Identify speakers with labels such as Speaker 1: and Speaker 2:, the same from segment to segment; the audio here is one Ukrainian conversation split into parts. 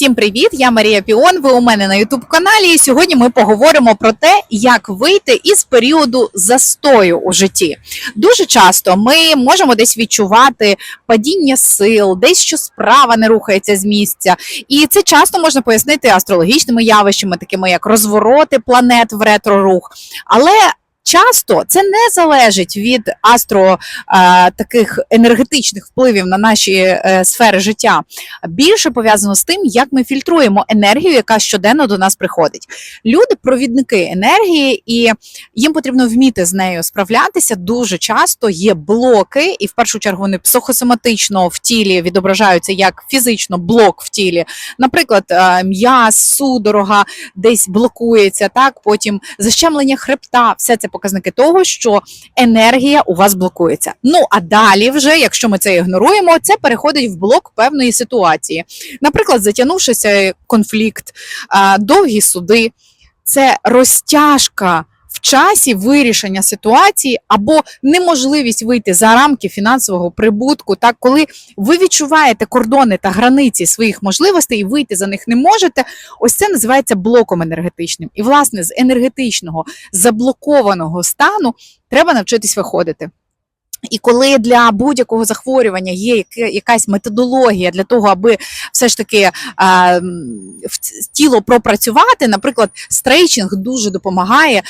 Speaker 1: Всім привіт! Я Марія Піон. Ви у мене на Ютуб каналі. І сьогодні ми поговоримо про те, як вийти із періоду застою у житті. Дуже часто ми можемо десь відчувати падіння сил, десь що справа не рухається з місця. І це часто можна пояснити астрологічними явищами, такими як розвороти планет в ретро-рух. Але Часто це не залежить від астро е, таких енергетичних впливів на наші е, сфери життя. Більше пов'язано з тим, як ми фільтруємо енергію, яка щоденно до нас приходить. Люди провідники енергії, і їм потрібно вміти з нею справлятися. Дуже часто є блоки, і в першу чергу вони психосоматично в тілі відображаються як фізично блок в тілі. Наприклад, е, м'яз, судорога десь блокується, так потім защемлення хребта. Все це показники того, що енергія у вас блокується. Ну а далі, вже, якщо ми це ігноруємо, це переходить в блок певної ситуації. Наприклад, затягнувшися конфлікт, довгі суди, це розтяжка. В часі вирішення ситуації або неможливість вийти за рамки фінансового прибутку, так коли ви відчуваєте кордони та границі своїх можливостей і вийти за них не можете, ось це називається блоком енергетичним. І власне з енергетичного заблокованого стану треба навчитись виходити. І коли для будь-якого захворювання є якась методологія для того, аби все ж таки е, тіло пропрацювати, наприклад, стрейчинг дуже допомагає е,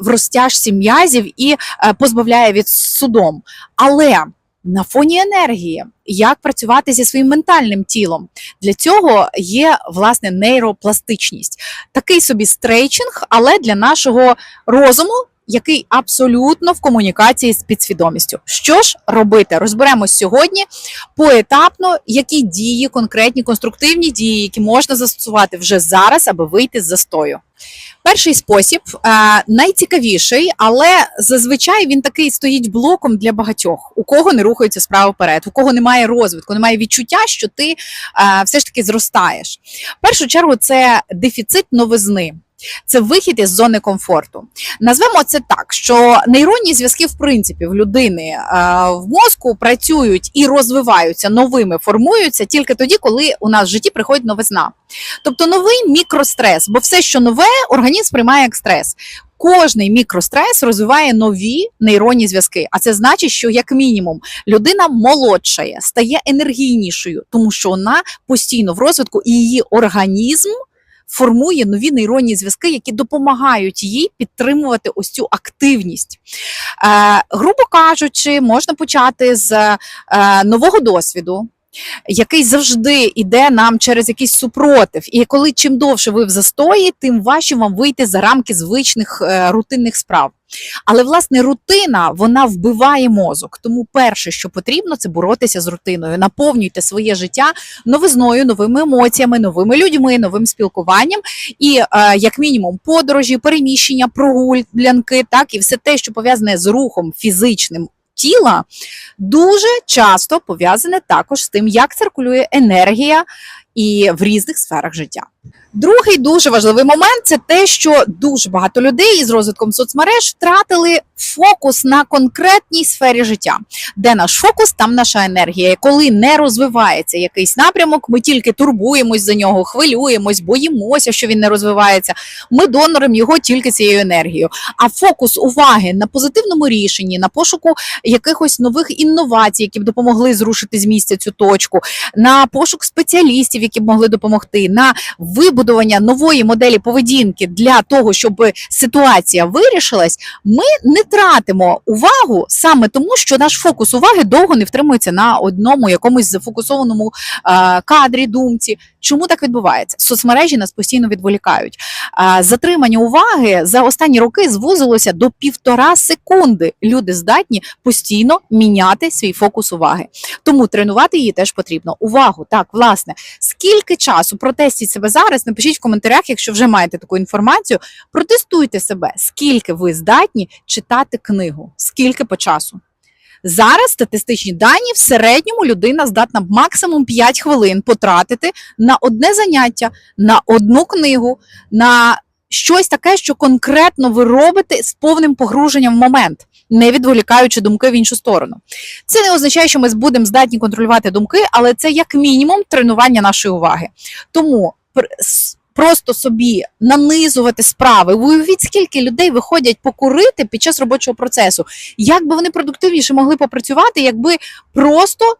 Speaker 1: в розтяжці м'язів і е, позбавляє від судом. Але на фоні енергії, як працювати зі своїм ментальним тілом, для цього є власне нейропластичність, такий собі стрейчинг, але для нашого розуму який абсолютно в комунікації з підсвідомістю. Що ж робити? Розберемось сьогодні поетапно, які дії, конкретні конструктивні дії, які можна застосувати вже зараз, аби вийти з застою. Перший спосіб е, найцікавіший, але зазвичай він такий стоїть блоком для багатьох, у кого не рухаються справи вперед, у кого немає розвитку, немає відчуття, що ти е, все ж таки зростаєш. В першу чергу це дефіцит новизни. Це вихід із зони комфорту. Назвемо це так, що нейронні зв'язки, в принципі, в людини е, в мозку працюють і розвиваються новими, формуються тільки тоді, коли у нас в житті приходить новизна. Тобто новий мікрострес, бо все, що нове, організм сприймає як стрес. Кожний мікрострес розвиває нові нейронні зв'язки. А це значить, що як мінімум людина молодшає, стає енергійнішою, тому що вона постійно в розвитку і її організм формує нові нейронні зв'язки, які допомагають їй підтримувати ось цю активність. Е, грубо кажучи, можна почати з е, нового досвіду. Який завжди йде нам через якийсь супротив, і коли чим довше ви в застої, тим важче вам вийти за рамки звичних е, рутинних справ. Але власне рутина вона вбиває мозок. Тому перше, що потрібно, це боротися з рутиною. Наповнюйте своє життя новизною, новими емоціями, новими людьми, новим спілкуванням, і е, як мінімум подорожі, переміщення, прогулянки, так і все те, що пов'язане з рухом фізичним. Тіла дуже часто пов'язане також з тим, як циркулює енергія і в різних сферах життя. Другий дуже важливий момент це те, що дуже багато людей із розвитком соцмереж втратили фокус на конкретній сфері життя. Де наш фокус, там наша енергія. І коли не розвивається якийсь напрямок, ми тільки турбуємось за нього, хвилюємось, боїмося, що він не розвивається. Ми доноримо його тільки цією енергією. А фокус уваги на позитивному рішенні, на пошуку якихось нових інновацій, які б допомогли зрушити з місця цю точку, на пошук спеціалістів, які б могли допомогти, на вибудування нової моделі поведінки для того, щоб ситуація вирішилась, ми не тратимо увагу саме тому, що наш фокус уваги довго не втримується на одному якомусь зафокусованому кадрі, думці. Чому так відбувається? Соцмережі нас постійно відволікають. Затримання уваги за останні роки звузилося до півтора секунди. Люди здатні постійно міняти свій фокус уваги. Тому тренувати її теж потрібно. Увагу, так, власне, скільки часу протестіть себе зараз? Напишіть в коментарях, якщо вже маєте таку інформацію. Протестуйте себе, скільки ви здатні читати книгу, скільки по часу. Зараз статистичні дані в середньому людина здатна максимум 5 хвилин потратити на одне заняття, на одну книгу, на щось таке, що конкретно ви робите з повним погруженням в момент, не відволікаючи думки в іншу сторону. Це не означає, що ми будемо здатні контролювати думки, але це як мінімум тренування нашої уваги. Тому просто собі нанизувати справи. Ви Уявіть, скільки людей виходять покурити під час робочого процесу. Як би вони продуктивніше могли попрацювати, якби просто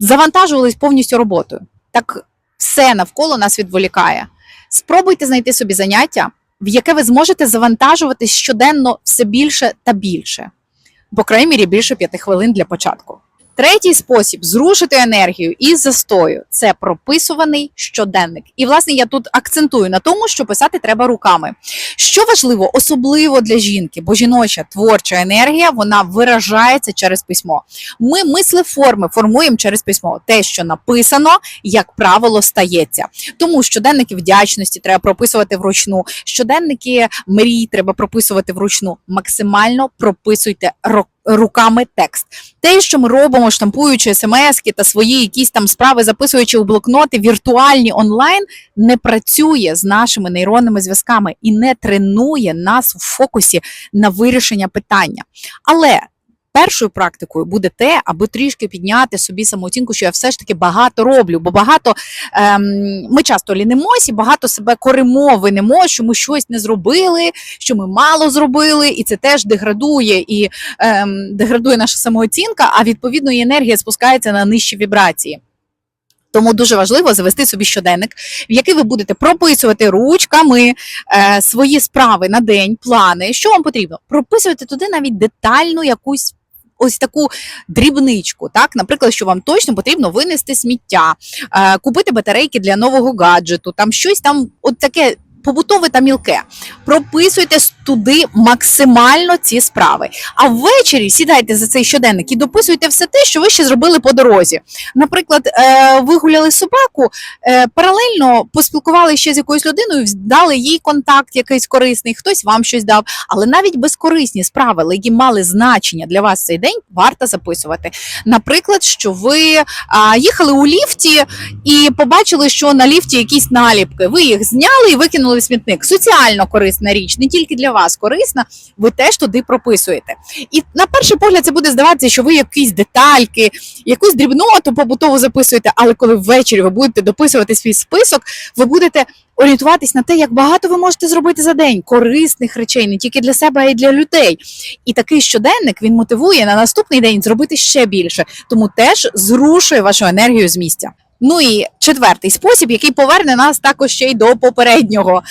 Speaker 1: завантажувались повністю роботою. Так все навколо нас відволікає. Спробуйте знайти собі заняття, в яке ви зможете завантажуватись щоденно все більше та більше. По крайній мірі більше п'яти хвилин для початку. Третій спосіб зрушити енергію із застою це прописуваний щоденник. І власне я тут акцентую на тому, що писати треба руками. Що важливо, особливо для жінки, бо жіноча творча енергія вона виражається через письмо. Ми мислеформи формуємо через письмо. Те, що написано, як правило, стається. Тому щоденники вдячності треба прописувати вручну. Щоденники мрій треба прописувати вручну. Максимально прописуйте ро- руками текст. Те, що ми робимо, штампуючи смски та свої якісь там справи, записуючи у блокноти віртуальні онлайн, не працює з нашими нейронними зв'язками і не тренує нас в фокусі на вирішення питання. Але першою практикою буде те, аби трішки підняти собі самооцінку, що я все ж таки багато роблю, бо багато ем, ми часто лінимось і багато себе коримо, винимо, що ми щось не зробили, що ми мало зробили, і це теж деградує і ем, деградує наша самооцінка, а відповідно і енергія спускається на нижчі вібрації. Тому дуже важливо завести собі щоденник, в який ви будете прописувати ручками е, свої справи на день, плани. Що вам потрібно? Прописувати туди навіть детальну якусь. Ось таку дрібничку, так, наприклад, що вам точно потрібно винести сміття, е, купити батарейки для нового гаджету, там щось там, от таке побутове та мілке. Прописуйте туди максимально ці справи. А ввечері сідайте за цей щоденник і дописуйте все те, що ви ще зробили по дорозі. Наприклад, е, вигуляли собаку, е, паралельно поспілкувалися ще з якоюсь людиною, дали їй контакт якийсь корисний, хтось вам щось дав. Але навіть безкорисні справи, які мали значення для вас цей день, варто записувати. Наприклад, що ви а, їхали у ліфті і побачили, що на ліфті якісь наліпки. Ви їх зняли і викинули в смітник. Соціально корисна річ, не тільки для вас корисна, ви теж туди прописуєте. І на перший погляд це буде здаватися, що ви якісь детальки, якусь дрібноту побутову записуєте, але коли ввечері ви будете дописувати свій список, ви будете орієнтуватись на те, як багато ви можете зробити за день корисних речей, не тільки для себе, а й для людей. І такий щоденник він мотивує на наступний день зробити ще більше, тому теж зрушує вашу енергію з місця. Ну і четвертий спосіб, який поверне нас також ще й до попереднього,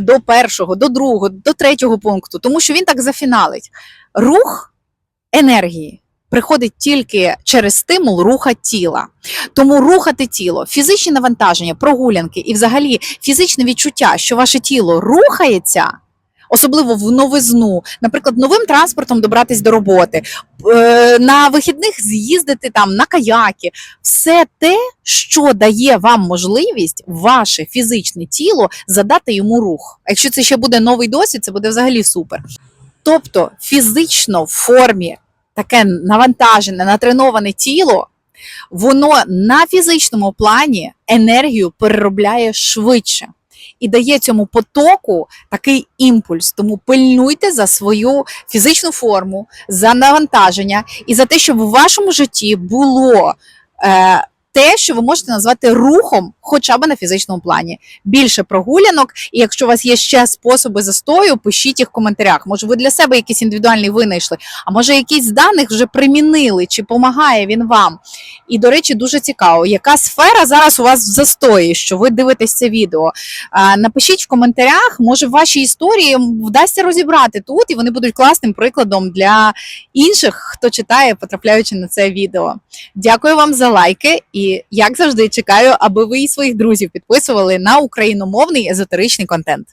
Speaker 1: до першого, до другого, до третього пункту, тому що він так зафіналить. Рух енергії приходить тільки через стимул руха тіла. Тому рухати тіло, фізичні навантаження, прогулянки і взагалі фізичне відчуття, що ваше тіло рухається. Особливо в новизну, наприклад, новим транспортом добратись до роботи, е, на вихідних з'їздити там на каяки, все те, що дає вам можливість ваше фізичне тіло задати йому рух. Якщо це ще буде новий досвід, це буде взагалі супер. Тобто фізично в формі таке навантажене, натреноване тіло, воно на фізичному плані енергію переробляє швидше і дає цьому потоку такий імпульс. Тому пильнуйте за свою фізичну форму, за навантаження і за те, щоб у вашому житті було. Е, те, що ви можете назвати рухом, хоча б на фізичному плані, більше прогулянок. І якщо у вас є ще способи застою, пишіть їх в коментарях. Може, ви для себе якийсь індивідуальний винайшли, а може, якийсь з даних вже примінили, чи допомагає він вам. І, до речі, дуже цікаво, яка сфера зараз у вас в застої, що ви дивитесь це відео. Напишіть в коментарях, може, ваші історії вдасться розібрати тут, і вони будуть класним прикладом для інших, хто читає, потрапляючи на це відео. Дякую вам за лайки як завжди, чекаю, аби ви і своїх друзів підписували на україномовний езотеричний контент.